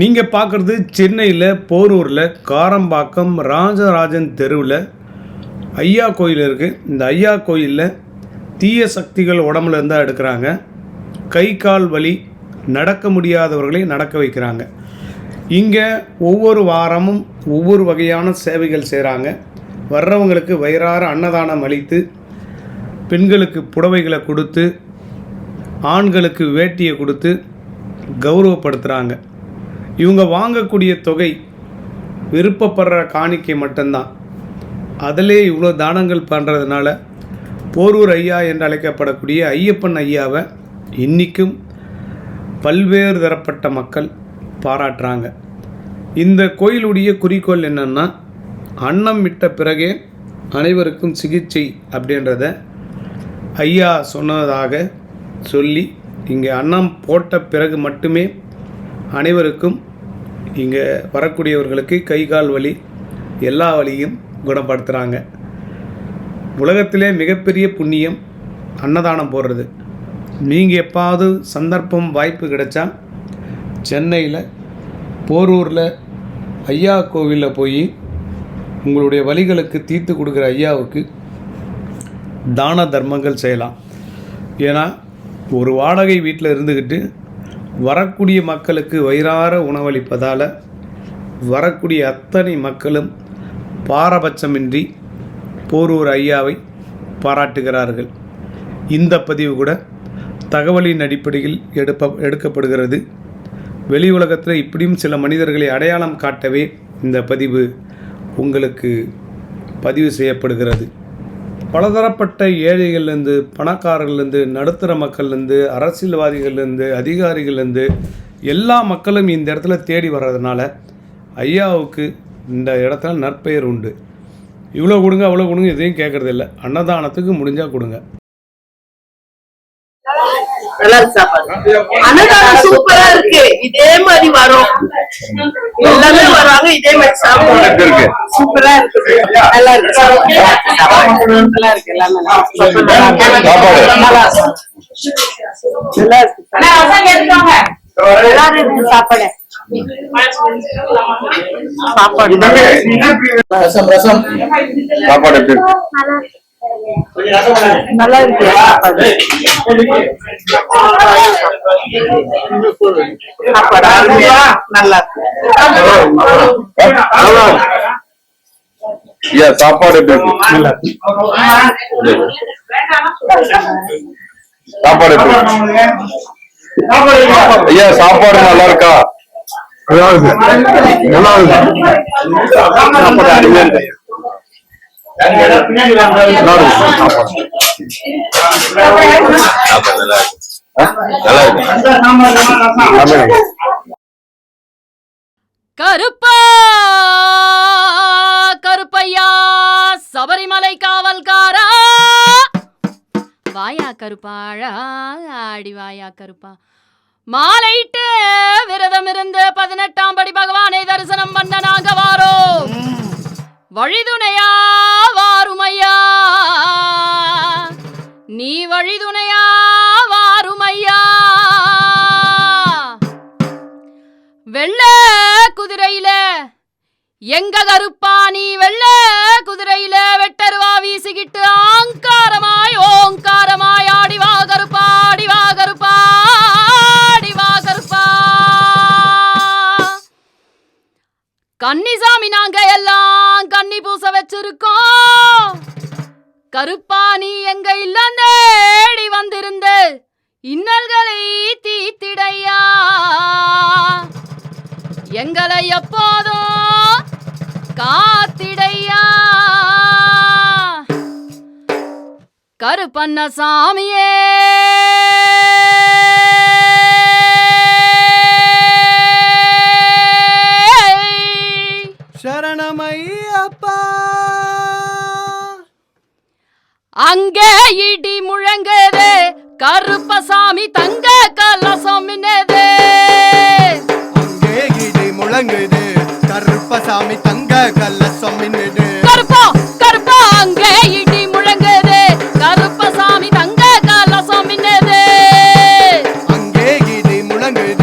நீங்கள் பார்க்குறது சென்னையில் போரூரில் காரம்பாக்கம் ராஜராஜன் தெருவில் ஐயா கோயில் இருக்குது இந்த ஐயா கோயிலில் தீய சக்திகள் உடம்புல இருந்தால் எடுக்கிறாங்க. கை கால் வலி நடக்க முடியாதவர்களை நடக்க வைக்கிறாங்க. இங்கே ஒவ்வொரு வாரமும் ஒவ்வொரு வகையான சேவைகள் செய்கிறாங்க வர்றவங்களுக்கு வயிறார அன்னதானம் அளித்து பெண்களுக்கு புடவைகளை கொடுத்து ஆண்களுக்கு வேட்டியை கொடுத்து கௌரவப்படுத்துகிறாங்க இவங்க வாங்கக்கூடிய தொகை விருப்பப்படுற காணிக்கை மட்டும்தான். அதிலே இவ்வளோ தானங்கள் பண்ணுறதுனால போரூர் ஐயா என்று அழைக்கப்படக்கூடிய ஐயப்பன் ஐயாவை இன்றைக்கும் பல்வேறு தரப்பட்ட மக்கள் பாராட்டுறாங்க. இந்த கோயிலுடைய குறிக்கோள் என்னென்னா அன்னம் விட்ட பிறகே அனைவருக்கும் சிகிச்சை அப்படின்றத ஐயா சொன்னதாக சொல்லி இங்கே அன்னம் போட்ட பிறகு மட்டுமே அனைவருக்கும் இங்கே வரக்கூடியவர்களுக்கு கை கால் வலி எல்லா வழியும் குணப்படுத்துகிறாங்க உலகத்திலே மிகப்பெரிய புண்ணியம் அன்னதானம் போடுறது. நீங்கள் எப்பாவது சந்தர்ப்பம் வாய்ப்பு கிடைச்சா சென்னையில் போரூரில் ஐயா கோவிலில் போய் உங்களுடைய வழிகளுக்கு தீர்த்து கொடுக்குற ஐயாவுக்கு தான தர்மங்கள் செய்யலாம். ஏன்னா ஒரு வாடகை வீட்டில் இருந்துக்கிட்டு வரக்கூடிய மக்களுக்கு வயிறார உணவளிப்பதால் வரக்கூடிய அத்தனை மக்களும் பாரபட்சமின்றி போரூர் ஐயாவை பாராட்டுகிறார்கள். இந்த பதிவு கூட தகவலின் அடிப்படையில் எடுப்ப எடுக்கப்படுகிறது. வெளி உலகத்தில் இப்படியும் சில மனிதர்களை அடையாளம் காட்டவே இந்த பதிவு உங்களுக்கு பதிவு செய்யப்படுகிறது. பலதரப்பட்ட ஏழைகள்லேருந்து பணக்காரர்கள்லேருந்து நடுத்தர மக்கள்லேருந்து அரசியல்வாதிகள்லேருந்து அதிகாரிகள்லேருந்து எல்லா மக்களும் இந்த இடத்துல தேடி வர்றதுனால ஐயாவுக்கு இந்த இடத்துல நற்பெயர் உண்டு. இவ்வளோ கொடுங்க அவ்வளோ கொடுங்க எதையும் கேட்கறதில்ல. அன்னதானத்துக்கு முடிஞ்சால் கொடுங்க. நல்லா இருக்கு சாப்பாடு. அன்னதானம் சூப்பரா இருக்கு. இதே மாதிரி வரும். எல்லாமே வருவாங்க இதே மாதிரி சாப்பிடுவாங்க. சூப்பரா இருக்கு. நல்லா இருக்கு. சாப்பாடு. நல்லா இருக்கு எல்லாமே. நல்லா இருக்கு. நல்லா இருக்கு. நல்லா இருக்கு சாப்பாடு. சாப்பாடு. ரசம் ரசம். சாப்பாடு நல்லா இருக்கு நல்லா இருக்கு சாப்பாடு சாப்பாடு ஐயா சாப்பாடு நல்லா இருக்கா நல்லா இருக்கு நல்லா இருக்கு சாப்பாடு அருமையா இருக்கு கருப்பா கருப்பையா சபரிமலை காவல்காரா. வாயா கருப்பாழா ஆடி வாயா கருப்பா. மாலையிட்டு விரதம் இருந்து பதினெட்டாம் படி பகவானை தரிசனம் பண்ண நாங்க வாரோம் வழிதுணையா வாருமையா? நீ வழிதுணையா? வாருமையா? வெள்ள குதிரையில எங்க கருப்பா? நீ வெள்ள குதிரையில வெட்டருவா? வீசிக்கிட்டு ஆங்காரமாய் ஓங்காரமாய் ஆடிவா கருப்பா ஆடிவா கருப்பா ஆடிவா கருப்பா. கன்னிசாமி நாங்க எல்லாம் கன்னி பூச வச்சிருக்கோம். கருப்பாணி எங்க இல்லம் தேடி வந்திருந்த? இன்னல்களை தீத்திடையா? எங்களை எப்போதும் காத்திடையா? கருப்பண்ண சாமியே அங்கே இடி முழங்குது. கருப்பசாமி தங்க கலசம் மின்னுது. அங்கே இடி முழங்குது. கருப்பசாமி தங்க கல்லசம் மின்னுது. கருப்பா கருப்பா அங்கே இடி முழங்குது. கருப்பசாமி தங்க கலசம் மின்னுது. அங்கே இடி முழங்குது. கலசம்